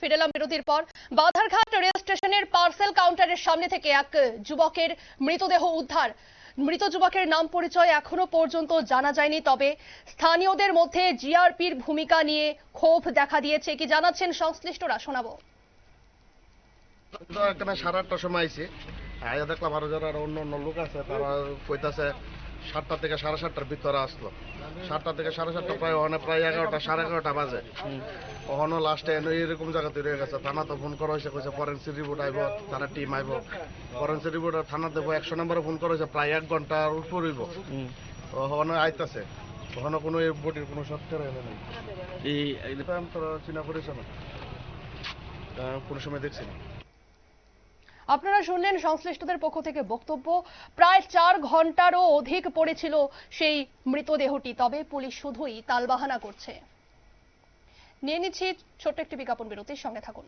ফিরে এলাম বিরতির পর। বাধারঘাট রেল স্টেশনের পার্সেল কাউন্টারের সামনে থেকে এক যুবকের মৃতদেহ উদ্ধার। মৃত যুবকের নাম পরিচয় এখনও পর্যন্ত জানা যায়নি, তবে স্থানীয়দের মধ্যে জিআরপির ভূমিকা নিয়ে ক্ষোভ দেখা দিয়েছে। কি জানাচ্ছেন সংশ্লিষ্টরা, শোনাবো। সাড়ে আটটার সময় আয়া দেখলাম আরও যারা অন্য অন্য লোক আছে, তারা কইতাছে সাতটা থেকে সাড়ে সাতটার ভিতরে আসলো। সাতটা থেকে সাড়ে সাতটা প্রায় ওখানে প্রায় এগারোটা সাড়ে এগারোটা বাজে। ওখানে লাস্টে এরকম জায়গা তৈরি হয়ে গেছে। থানা তো ফোন করা হয়েছে কইছে ফরেন্সিক রিপোর্ট আইব তারা টিম আইব। ফরেন্সিক রিপোর্ট থানা দেবো একশো নম্বরে ফোন করা হয়েছে প্রায় এক ঘণ্টার উপর হইব। ওখানে আইতাছে। ওখানে কোনো বডির কোনো সৎকার এলো নাই। এই চিনা করিস না? কোনো সময় দেখছি না। আপনারা শুনলেন সংশ্লিষ্টদের পক্ষ থেকে বক্তব্য। প্রায় চার ঘন্টারও অধিক পড়েছিল সেই মৃতদেহটি, তবে পুলিশ শুধুই তালবাহানা করছে। নিয়ে নিচ্ছি ছোট্ট একটি বিজ্ঞাপন বিরতির সঙ্গে থাকুন।